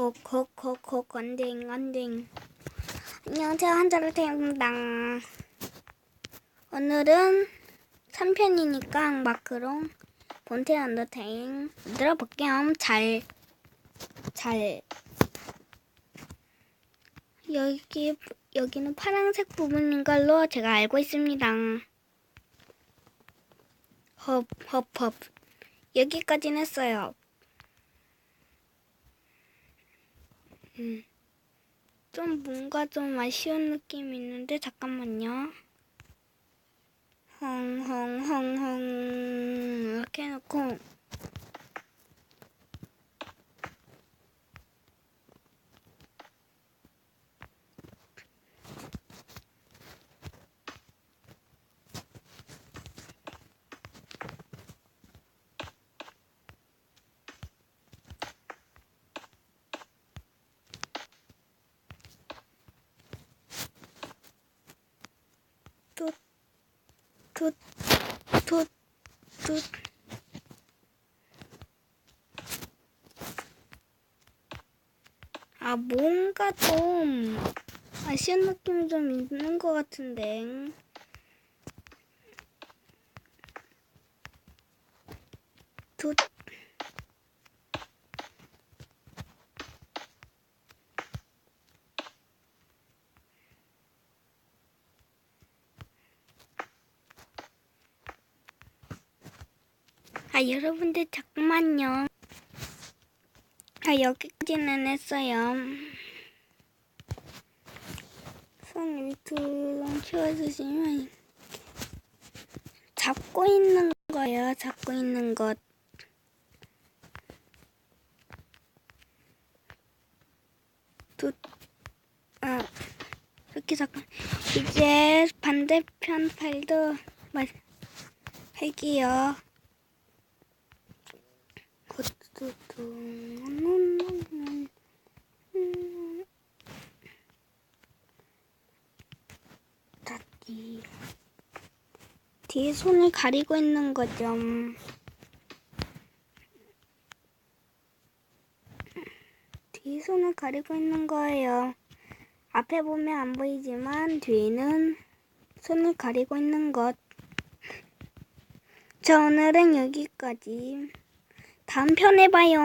콕콕콕콕 건딩 건딩 안녕하세요 한자르테입니다 오늘은 3편이니까 마크롱 본체 언더테인 들어볼게요 잘 잘. 여기 여기는 파란색 부분인 걸로 제가 알고 있습니다. 헙, 헙, 헙. 여기까지는 했어요. 음. 좀 뭔가 좀 아쉬운 느낌이 있는데 잠깐만요. 헝헝헝헝 이렇게 해놓고 툭툭툭 아, 뭔가 좀 아쉬운 느낌이 좀 있는 것 같은데. 두, 아, 여러분들 잠깐만요. 아, 여기까지는 했어요. 손 밑으로 치워주시면 잡고 있는 거예요. 잡고 있는 것. 두, 아, 이렇게 잠깐. 이제 반대편 팔도 마- 할게요. 닫기. 뒤에 손을 가리고 있는 거죠. 뒤에 손을 가리고 있는 거예요. 앞에 보면 안 보이지만 뒤에는 손을 가리고 있는 것. 자, 오늘은 여기까지. 다음 편에 봐요.